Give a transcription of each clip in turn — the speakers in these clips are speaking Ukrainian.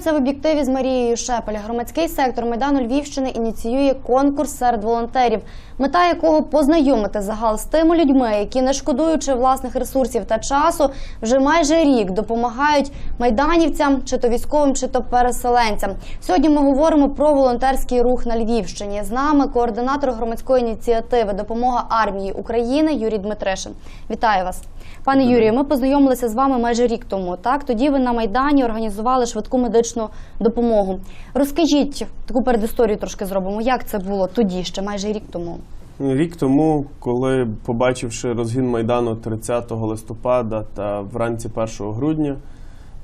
Це в об'єктиві з Марією Шепель. Громадський сектор Майдану Львівщини ініціює конкурс серед волонтерів, мета якого познайомити загал з тими людьми, які, не шкодуючи власних ресурсів та часу, вже майже рік допомагають майданівцям, чи то військовим, чи то переселенцям. Сьогодні ми говоримо про волонтерський рух на Львівщині. З нами координатор громадської ініціативи Допомога армії України Юрій Дмитришин. Вітаю вас. Пане Юрію, ми познайомилися з вами майже рік тому. Так тоді ви на майдані організували швидку медичну допомогу. Розкажіть таку передісторію трошки зробимо. Як це було тоді, ще майже рік тому? Рік тому, коли побачивши розгін майдану 30 листопада та вранці 1 грудня,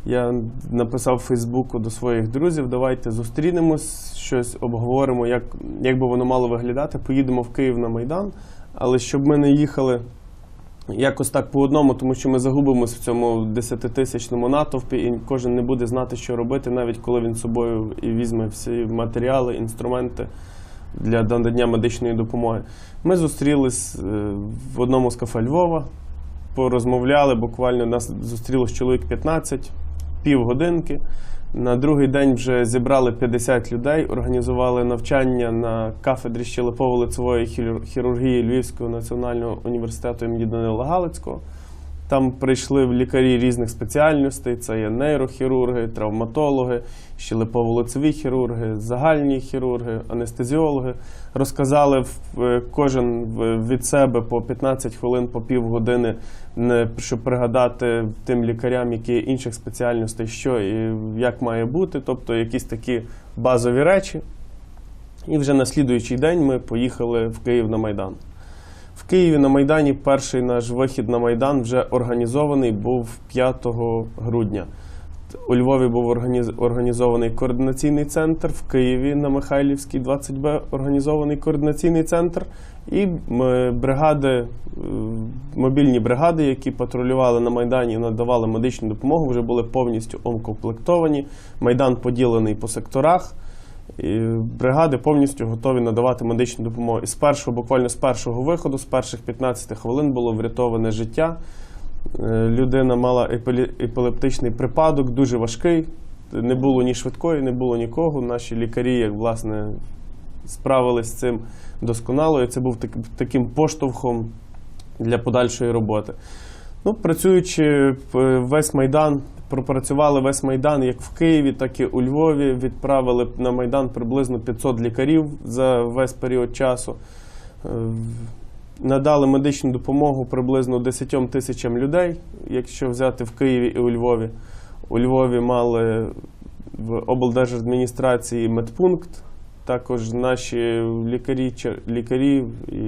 я написав в Фейсбуку до своїх друзів: давайте зустрінемось, щось обговоримо, як, як би воно мало виглядати. Поїдемо в Київ на майдан, але щоб ми не їхали якось так по одному, тому що ми загубимося в цьому десятитисячному натовпі, і кожен не буде знати, що робити, навіть коли він з собою і візьме всі матеріали, інструменти для надання медичної допомоги. Ми зустрілись е, в одному з кафе Львова, порозмовляли. Буквально нас зустрілось чоловік 15, півгодинки. На другий день вже зібрали 50 людей, організували навчання на кафедрі щелепово-лицевої хір- хірургії Львівського національного університету імені Данила Галицького. Там прийшли лікарі різних спеціальностей: це є нейрохірурги, травматологи, щелепово-лицеві хірурги, загальні хірурги, анестезіологи. Розказали е, кожен від себе по 15 хвилин, по півгодини, не- щоб пригадати тим лікарям, які інших спеціальностей, що і як має бути, тобто якісь такі базові речі. І вже на слідуючий день ми поїхали в Київ на Майдан. В Києві на Майдані перший наш вихід на Майдан вже організований був 5 грудня. У Львові був організований координаційний центр, в Києві на Михайлівській 20Б організований координаційний центр. І бригади, е, мобільні бригади, які патрулювали на Майдані і надавали медичну допомогу, вже були повністю укомплектовані. Майдан поділений по секторах. І бригади повністю готові надавати медичну допомогу. І з першого, буквально з першого виходу, з перших 15 хвилин було врятоване життя. Е, Людина мала епілептичний припадок, дуже важкий. Не було ні швидкої, не було нікого. Наші лікарі, як власне, справились з цим досконало, і це був так- таким поштовхом для подальшої роботи. Ну, працюючи е, весь майдан, пропрацювали весь майдан як в Києві, так і у Львові. Відправили на майдан приблизно 500 лікарів за весь період часу. Е, Надали медичну допомогу приблизно 10 тисячам людей, якщо взяти в Києві і у Львові. У Львові мали в облдержадміністрації медпункт. Також наші лікарі, лікарі і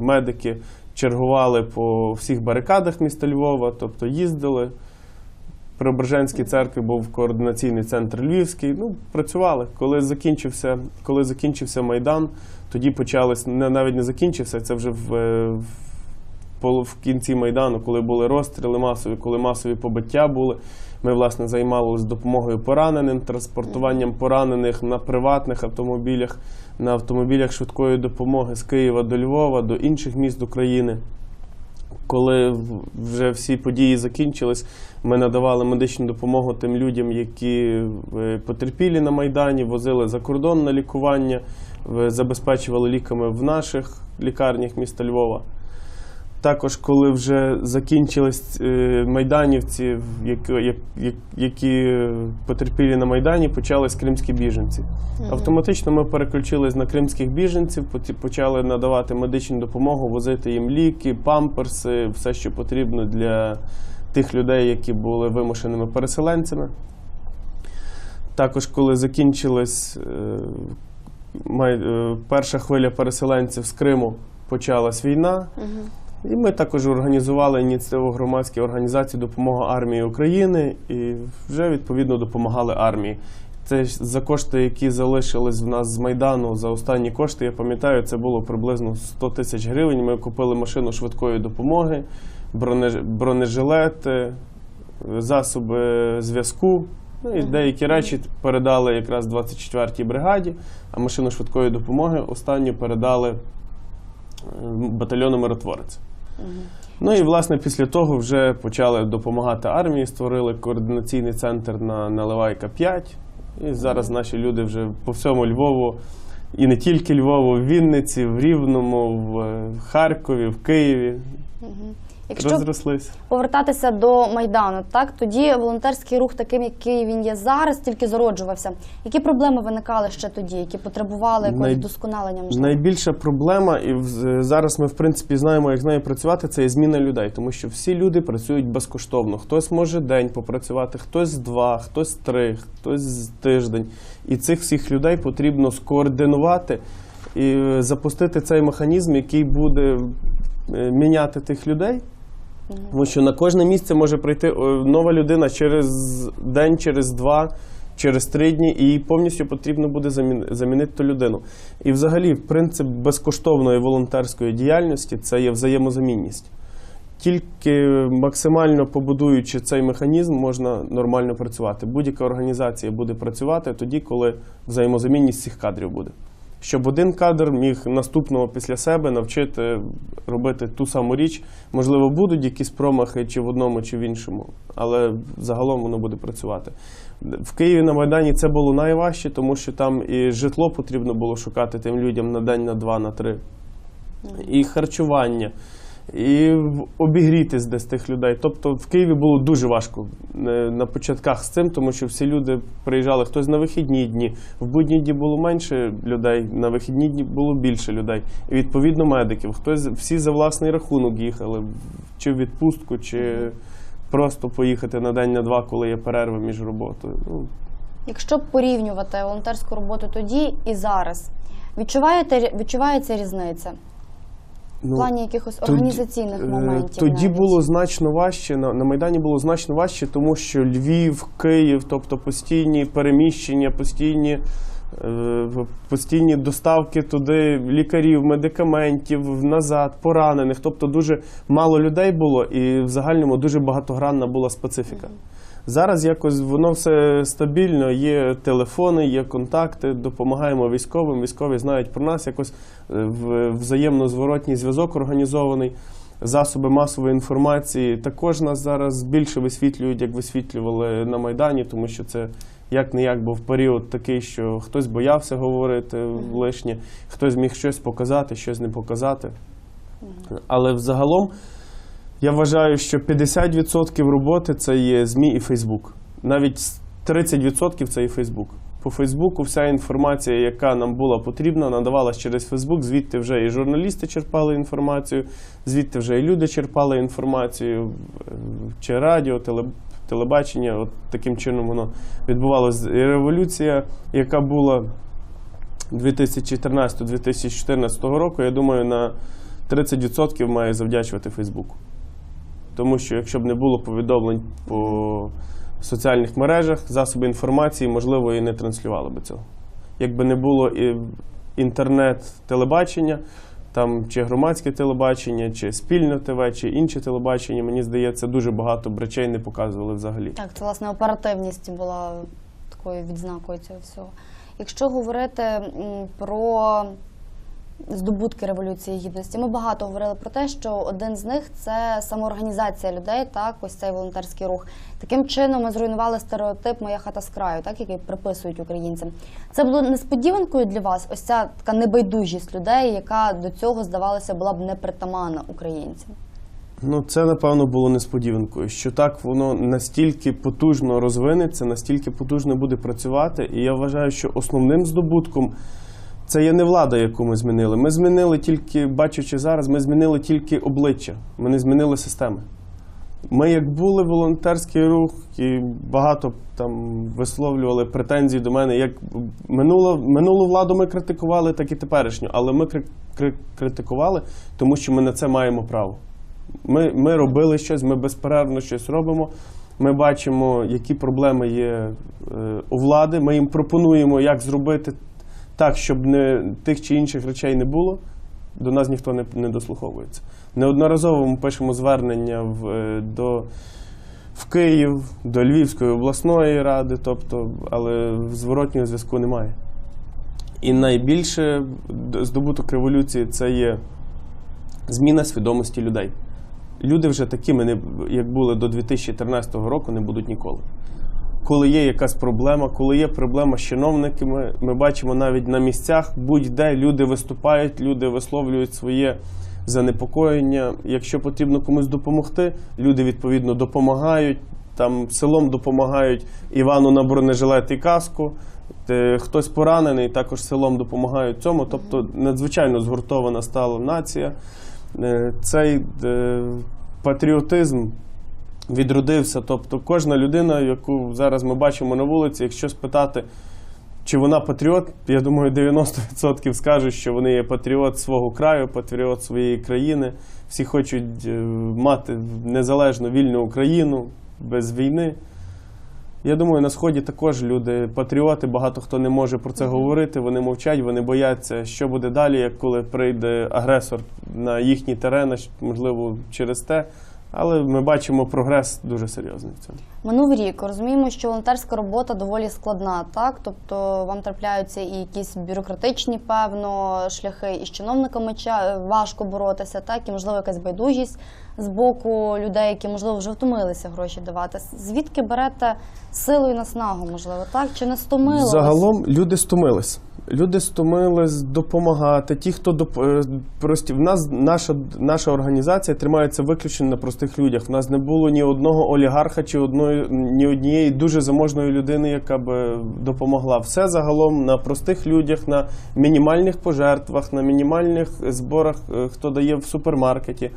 медики чергували по всіх барикадах міста Львова, тобто їздили. При Ображенській церкві був координаційний центр Львівський. Ну, працювали. Коли закінчився, коли закінчився Майдан, тоді почались, не, навіть не закінчився, це вже в, е, в, в кінці Майдану, коли були розстріли масові, коли масові побиття були. Ми, власне, займалися допомогою пораненим, транспортуванням поранених на приватних автомобілях, на автомобілях швидкої допомоги з Києва до Львова, до інших міст України. Коли вже всі події закінчились, ми надавали медичну допомогу тим людям, які е, потерпілі на Майдані, возили за кордон на лікування, забезпечували ліками в наших лікарнях міста Львова. Також, коли вже закінчились е, майданівці, які, як- як- потерпілі на Майдані, почались кримські біженці. Автоматично ми переключились на кримських біженців, почали надавати медичну допомогу, возити їм ліки, памперси, все, що потрібно для тих людей, які були вимушеними переселенцями. Також, коли закінчилась е, е, перша хвиля переселенців з Криму, почалась війна. І ми також організували ініціативу громадської організації Допомога армії України і вже відповідно допомагали армії. Це за кошти, які залишились в нас з Майдану за останні кошти, я пам'ятаю, це було приблизно 100 тисяч гривень. Ми купили машину швидкої допомоги, бронежилети, засоби зв'язку. Ну і деякі речі передали якраз 24-й бригаді, а машину швидкої допомоги останню передали е, батальйону миротворець. Ну і власне після того вже почали допомагати армії, створили координаційний центр на Наливайка 5. І зараз наші люди вже по всьому Львову, і не тільки Львову, в Вінниці, в Рівному, в е, Харкові, в Києві. Якщо Розрослись. повертатися до майдану, так тоді волонтерський рух, таким який він є зараз, тільки зароджувався. Які проблеми виникали ще тоді, які потребували якогось Най- вдосконалення? можливо? Найбільша проблема, і зараз ми в принципі знаємо, як з нею працювати, це є зміна людей, тому що всі люди працюють безкоштовно. Хтось може день попрацювати, хтось два, хтось три, хтось з тиждень. І цих всіх людей потрібно скоординувати і е, запустити цей механізм, який буде е, міняти тих людей. Тому що на кожне місце може прийти нова людина через день, через два, через три дні, і їй повністю потрібно буде замінити ту людину. І взагалі, принцип безкоштовної волонтерської діяльності це є взаємозамінність. Тільки максимально побудуючи цей механізм, можна нормально працювати. Будь-яка організація буде працювати тоді, коли взаємозамінність всіх кадрів буде. Щоб один кадр міг наступного після себе навчити робити ту саму річ. Можливо, будуть якісь промахи чи в одному, чи в іншому, але загалом воно буде працювати. В Києві на Майдані це було найважче, тому що там і житло потрібно було шукати тим людям на день, на два, на три, і харчування, і обігрітись десь тих людей. Тобто в Києві було дуже важко е, на початках з цим, тому що всі люди приїжджали хтось на вихідні дні. В будні дні було менше людей, на вихідні дні було більше людей. І відповідно медиків. Хтось всі за власний рахунок їхали, чи в відпустку, чи просто поїхати на день на два, коли є перерва між роботою. Ну, Якщо порівнювати волонтерську роботу тоді і зараз, відчуваєте відчувається різниця в ну, плані якихось Тоді- організаційних е, моментів? Тоді навіть? було значно важче. На, на Майдані було значно важче, тому що Львів, Київ, тобто постійні переміщення, постійні, е, постійні доставки туди лікарів, медикаментів, назад, поранених. Тобто дуже мало людей було і в загальному дуже багатогранна була специфіка. Зараз якось воно все стабільно, є телефони, є контакти, допомагаємо військовим. Військові знають про нас, якось е, взаємно зворотній зв'язок організований. Засоби масової інформації також нас зараз більше висвітлюють, як висвітлювали на Майдані, тому що це як не як був період такий, що хтось боявся говорити лишнє, хтось міг щось показати, щось не показати. Але взагалом я вважаю, що 50% роботи це є ЗМІ і Фейсбук. Навіть 30% це і Фейсбук. По Фейсбуку вся інформація, яка нам була потрібна, надавалась через Фейсбук. Звідти вже і журналісти черпали інформацію, звідти вже і люди черпали інформацію, е, чи радіо, теле, телебачення. От таким чином воно відбувалося. Революція, яка була 2014-2014 року, я думаю, на 30% має завдячувати Фейсбуку. Тому що якщо б не було повідомлень по соціальних мережах, засоби інформації, можливо, і не транслювали би цього. Якби не було і інтернет-телебачення, там чи громадське телебачення, чи спільне ТВ, чи інше телебачення, мені здається, дуже багато б речей не показували взагалі. Так, це власне оперативність була такою відзнакою цього всього. Якщо говорити про здобутки Революції Гідності, ми багато говорили про те, що один з них це самоорганізація людей, так, ось цей волонтерський рух. Таким чином ми зруйнували стереотип Моя хата з краю, так, який приписують українцям. Це було несподіванкою для вас, ось ця така небайдужість людей, яка до цього, здавалося, була б непритаманна українцям. Ну, це напевно було несподіванкою, що так воно настільки потужно розвинеться, настільки потужно буде працювати. І я вважаю, що основним здобутком це є не влада, яку ми змінили. Ми змінили тільки, бачачи зараз, ми змінили тільки обличчя, ми не змінили системи. Ми, як були волонтерський рух, і багато там висловлювали претензії до мене, як минуло, минулу владу ми критикували, так і теперішню. Але ми кри- кри- критикували, тому що ми на це маємо право. Ми, ми робили щось, ми безперервно щось робимо. Ми бачимо, які проблеми є е, у влади. Ми їм пропонуємо, як зробити так, щоб не, тих чи інших речей не було. До нас ніхто не, не дослуховується. Неодноразово ми пишемо звернення в, е, до, в Київ, до Львівської обласної ради, тобто, але зворотнього зв'язку немає. І найбільше здобуток революції це є зміна свідомості людей. люди вже такими, як були до 2014 року, не будуть ніколи. Коли є якась проблема, коли є проблема з чиновниками, ми бачимо навіть на місцях, будь-де люди виступають, люди висловлюють своє занепокоєння. Якщо потрібно комусь допомогти, люди відповідно допомагають. Там селом допомагають Івану на бронежилет і каску. Е, Хтось поранений, також селом допомагають цьому. Тобто надзвичайно згуртована стала нація. Е, Цей е, патріотизм відродився. Тобто кожна людина, яку зараз ми бачимо на вулиці, якщо спитати, чи вона патріот, я думаю, 90% скажуть, що вони є патріот свого краю, патріот своєї країни. Всі хочуть е, мати незалежну вільну Україну без війни. Я думаю, на сході також люди патріоти, багато хто не може про це говорити, вони мовчать, вони бояться, що буде далі, як коли прийде агресор на їхні терени, можливо, через те. Але ми бачимо прогрес дуже серйозний в цьому. Минув рік. Розуміємо, що волонтерська робота доволі складна, так? Тобто вам трапляються і якісь бюрократичні, певно, шляхи, і з чиновниками важко боротися, так? І можливо якась байдужість з боку людей, які можливо вже втомилися гроші давати. Звідки берете силу і наснагу, можливо, так? Чи не стомилися? Загалом люди стомились. Люди стомились допомагати. Ті, хто доп... е, прості, в нас наша, наша організація тримається виключно на простих людях. В нас не було ні одного олігарха чи одної ні однієї дуже заможної людини, яка би допомогла. Все загалом на простих людях, на мінімальних пожертвах, на мінімальних зборах, е, хто дає в супермаркеті.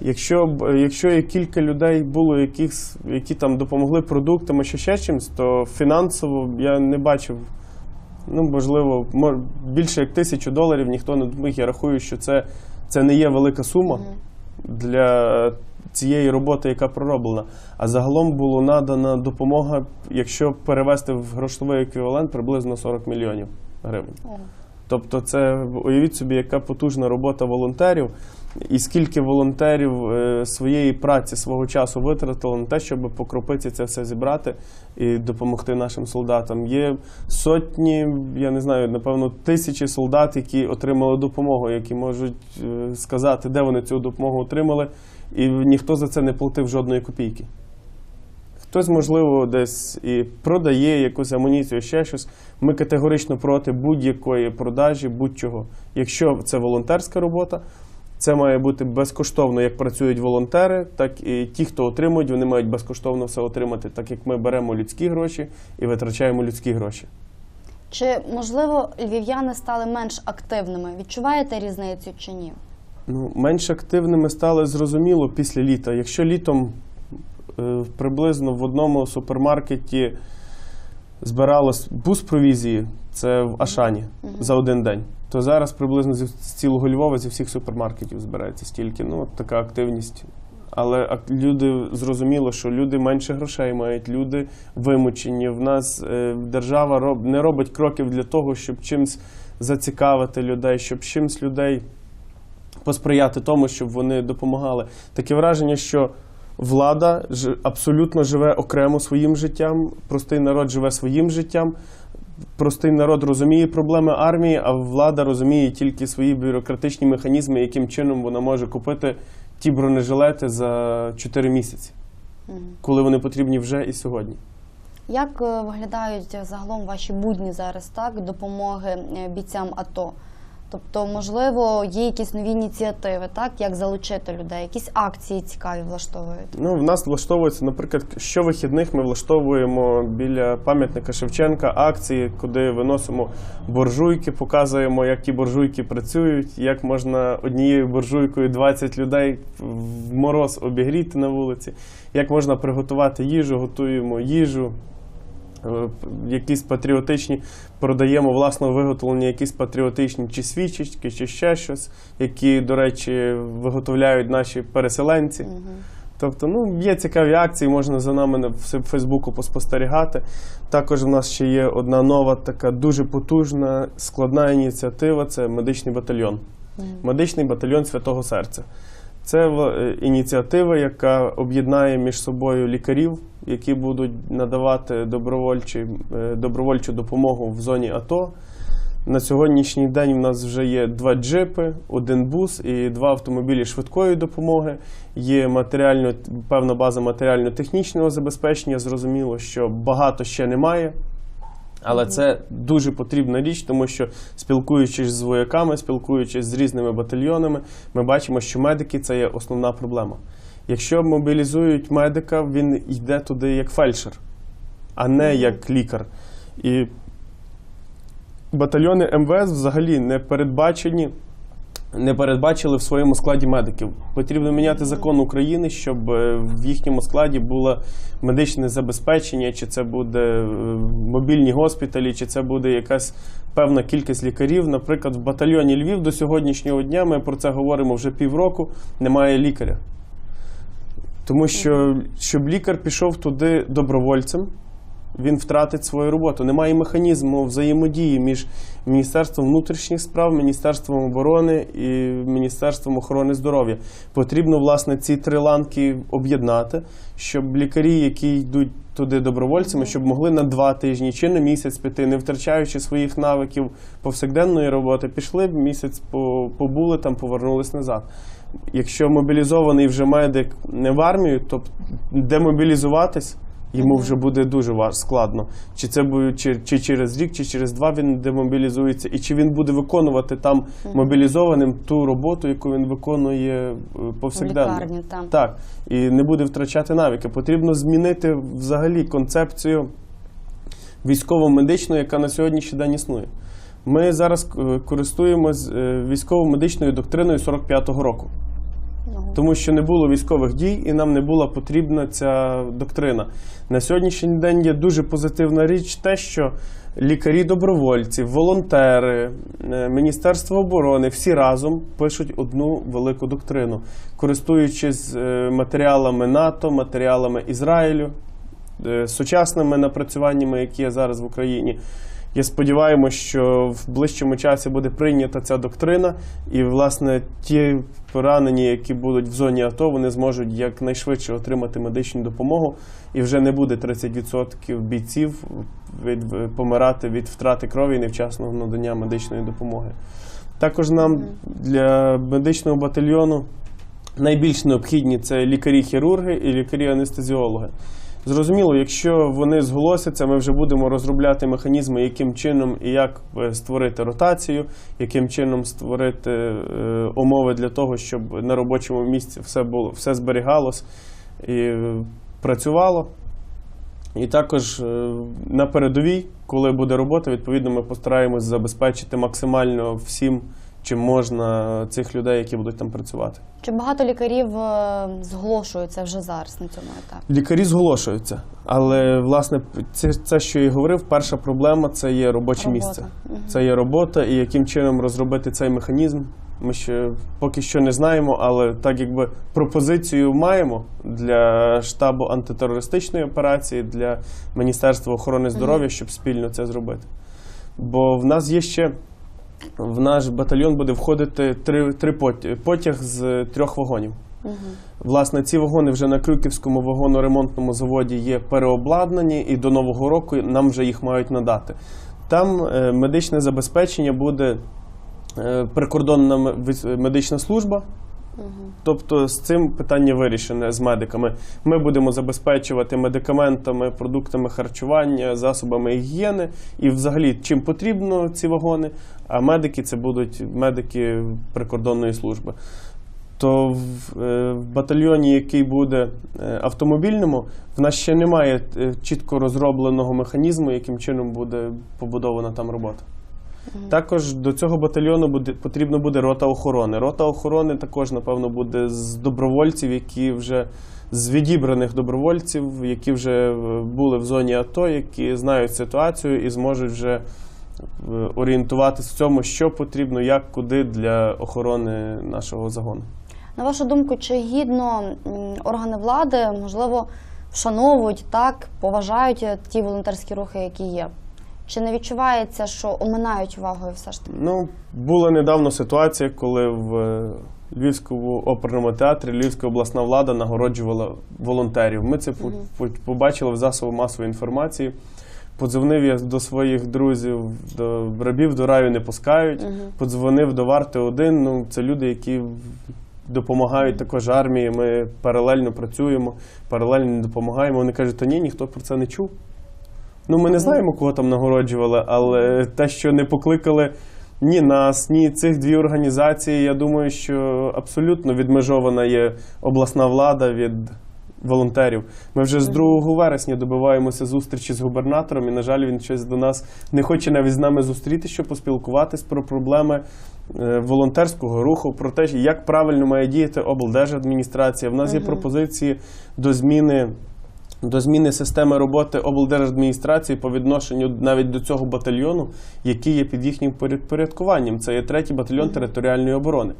Якщо б якщо є кілька людей було, яких, які там допомогли продуктами чи ще чимось, то фінансово я не бачив. Ну, можливо, мо- більше як тисячу доларів ніхто не допоміг. Я рахую, що це, це не є велика сума для цієї роботи, яка пророблена. А загалом було надана допомога, якщо перевести в грошовий еквівалент, приблизно 40 мільйонів гривень. Тобто, це уявіть собі, яка потужна робота волонтерів, і скільки волонтерів е, своєї праці, свого часу витратило на те, щоб по кропиці це все зібрати і допомогти нашим солдатам. Є сотні, я не знаю, напевно, тисячі солдат, які отримали допомогу, які можуть е, сказати, де вони цю допомогу отримали, і ніхто за це не платив жодної копійки. Хтось, можливо, десь і продає якусь амуніцію, ще щось. Ми категорично проти будь-якої продажі, будь-чого. Якщо це волонтерська робота, це має бути безкоштовно, як працюють волонтери, так і ті, хто отримують, вони мають безкоштовно все отримати, так як ми беремо людські гроші і витрачаємо людські гроші. Чи можливо львів'яни стали менш активними? Відчуваєте різницю чи ні? Ну, менш активними стали зрозуміло після літа. Якщо літом приблизно в одному супермаркеті збиралось бус провізії, це в Ашані за один день, то зараз приблизно з цілого Львова зі всіх супермаркетів збирається стільки. Ну, от така активність. Але люди зрозуміло, що люди менше грошей мають, люди вимучені. В нас е, держава роб, не робить кроків для того, щоб чимось зацікавити людей, щоб чимось людей посприяти тому, щоб вони допомагали. Таке враження, що влада ж- абсолютно живе окремо своїм життям, простий народ живе своїм життям. Простий народ розуміє проблеми армії, а влада розуміє тільки свої бюрократичні механізми, яким чином вона може купити ті бронежилети за 4 місяці, коли вони потрібні вже і сьогодні. Як е, виглядають загалом ваші будні зараз, так, допомоги е, бійцям АТО? Тобто, можливо, є якісь нові ініціативи, так, як залучити людей, якісь акції цікаві влаштовують. Ну, в нас влаштовується, наприклад, щовихідних ми влаштовуємо біля пам'ятника Шевченка акції, куди виносимо боржуйки, показуємо, як ті боржуйки працюють, як можна однією боржуйкою 20 людей в мороз обігріти на вулиці, як можна приготувати їжу, готуємо їжу. Е, Якісь патріотичні продаємо власного виготовлення, якісь патріотичні чи свічечки, чи ще щось, які, до речі, виготовляють наші переселенці. Тобто, ну, є цікаві акції, можна за нами на в Фейсбуку поспостерігати. Також в нас ще є одна нова, така дуже потужна, складна ініціатива це медичний батальйон. Медичний батальйон Святого Серця. Це е, ініціатива, яка об'єднає між собою лікарів, які будуть надавати е, добровольчу допомогу в зоні АТО. На сьогоднішній день в нас вже є два джипи, один бус і два автомобілі швидкої допомоги. Є матеріально певна база матеріально-технічного забезпечення. Зрозуміло, що багато ще немає. Але це дуже потрібна річ, тому що спілкуючись з вояками, спілкуючись з різними батальйонами, ми бачимо, що медики це є основна проблема. Якщо мобілізують медика, він йде туди як фельдшер, а не як лікар. І батальйони МВС взагалі не передбачені. Не передбачили в своєму складі медиків. Потрібно міняти закон України, щоб е, в їхньому складі було медичне забезпечення, чи це буде е, мобільні госпіталі, чи це буде якась певна кількість лікарів. Наприклад, в батальйоні Львів до сьогоднішнього дня ми про це говоримо вже півроку. Немає лікаря. Тому що щоб лікар пішов туди добровольцем, він втратить свою роботу. Немає механізму взаємодії між Міністерством внутрішніх справ, Міністерством оборони і Міністерством охорони здоров'я. Потрібно, власне, ці три ланки об'єднати, щоб лікарі, які йдуть туди добровольцями, щоб могли на два тижні чи на місяць піти, не втрачаючи своїх навиків повсякденної роботи, пішли місяць, побули там, повернулись назад. Якщо мобілізований вже медик не в армію, то демобілізуватись йому вже буде дуже складно. Чи це буде чи, чи через рік, чи через два він демобілізується, і чи він буде виконувати там мобілізованим ту роботу, яку він виконує е, В лікарні там. Так, і не буде втрачати навики. Потрібно змінити взагалі концепцію військово-медичної, яка на сьогоднішній день існує. Ми зараз е, користуємось е, військово-медичною доктриною 45-го року. Тому що не було військових дій і нам не була потрібна ця доктрина. На сьогоднішній день є дуже позитивна річ, те, що лікарі-добровольці, волонтери, е, Міністерство оборони всі разом пишуть одну велику доктрину, користуючись е, матеріалами НАТО, матеріалами Ізраїлю, е, сучасними напрацюваннями, які є зараз в Україні. Я сподіваємося, що в ближчому часі буде прийнята ця доктрина, і власне ті поранені, які будуть в зоні АТО, вони зможуть якнайшвидше отримати медичну допомогу, і вже не буде 30% бійців від помирати від втрати крові і невчасного надання медичної допомоги. Також нам для медичного батальйону найбільш необхідні це лікарі-хірурги і лікарі-анестезіологи. Зрозуміло, якщо вони зголосяться, ми вже будемо розробляти механізми, яким чином і як е, створити ротацію, яким чином створити е, умови для того, щоб на робочому місці все було все зберігалось і е, працювало. І також на передовій, коли буде робота, відповідно, ми постараємось забезпечити максимально всім, чим можна цих людей, які будуть там працювати. Чи багато лікарів е, зголошуються вже зараз на цьому етапі? Лікарі зголошуються, але власне це, це що я і говорив. Перша проблема це є робоче Робота. місце. Це є робота, і яким чином розробити цей механізм. Ми ще поки що не знаємо, але так якби пропозицію маємо для штабу антитерористичної операції, для Міністерства охорони здоров'я, щоб спільно це зробити. Бо в нас є ще в наш батальйон буде входити три, три потяг, з трьох вагонів. Власне, ці вагони вже на Крюківському вагоноремонтному заводі є переобладнані, і до Нового року нам вже їх мають надати. Там е, медичне забезпечення буде е, прикордонна медична служба. Тобто з цим питання вирішене з медиками. Ми будемо забезпечувати медикаментами, продуктами харчування, засобами гігієни і взагалі чим потрібно ці вагони. А медики це будуть медики прикордонної служби. То в, е, в батальйоні, який буде е, автомобільному, в нас ще немає е, чітко розробленого механізму, яким чином буде побудована там робота. Також до цього батальйону буде потрібно буде рота охорони. Рота охорони також, напевно, буде з добровольців, які вже з відібраних добровольців, які вже е, були в зоні АТО, які знають ситуацію і зможуть вже е, орієнтуватись в цьому, що потрібно, як, куди для охорони нашого загону. На вашу думку, чи гідно органи влади можливо вшановують так, поважають ті волонтерські рухи, які є? Чи не відчувається, що оминають увагою все ж таки? Ну, була недавно ситуація, коли в е, Львівському оперному театрі Львівська обласна влада нагороджувала волонтерів. Ми це по- побачили в засобах масової інформації. Подзвонив я до своїх друзів, до рабів до раю не пускають. Подзвонив до варти один. Ну, це люди, які допомагають також армії. Ми паралельно працюємо, паралельно допомагаємо. Вони кажуть, та ні, ніхто про це не чув. Ну, ми не знаємо, кого там нагороджували, але те, що не покликали ні нас, ні цих дві організації, я думаю, що абсолютно відмежована є обласна влада від волонтерів. Ми вже з 2 вересня добиваємося зустрічі з губернатором, і, на жаль, він щось до нас не хоче навіть з нами зустрітися, щоб поспілкуватись про проблеми е, волонтерського руху, про те, як правильно має діяти облдержадміністрація. В нас є пропозиції до зміни. До зміни системи роботи облдержадміністрації по відношенню навіть до цього батальйону, який є під їхнім порядкуванням. Це є третій батальйон територіальної оборони.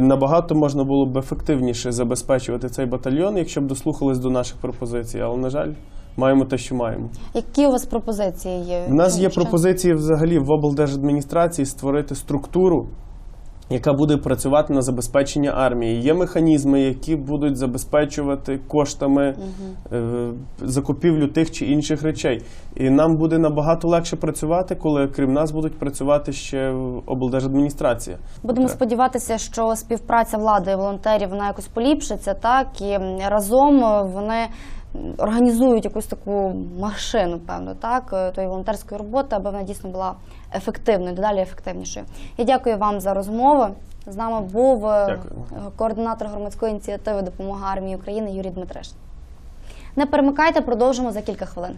Набагато можна було б ефективніше забезпечувати цей батальйон, якщо б дослухались до наших пропозицій. Але, на жаль, маємо те, що маємо. Які у вас пропозиції є? У нас є пропозиції взагалі в облдержадміністрації створити структуру, яка буде працювати на забезпечення армії. Є механізми, які будуть забезпечувати коштами е, закупівлю тих чи інших речей. І нам буде набагато легше працювати, коли крім нас будуть працювати ще облдержадміністрація. Будемо Так. сподіватися, що співпраця влади і волонтерів вона якось поліпшиться, так і разом вони організують якусь таку машину, певно, так е, тої волонтерської роботи, аби вона дійсно була ефективною, дедалі ефективнішою. Я дякую вам за розмову. З нами був е, Дякую. координатор громадської ініціативи Допомога армії України Юрій Дмитриш. Не перемикайте, продовжимо за кілька хвилин.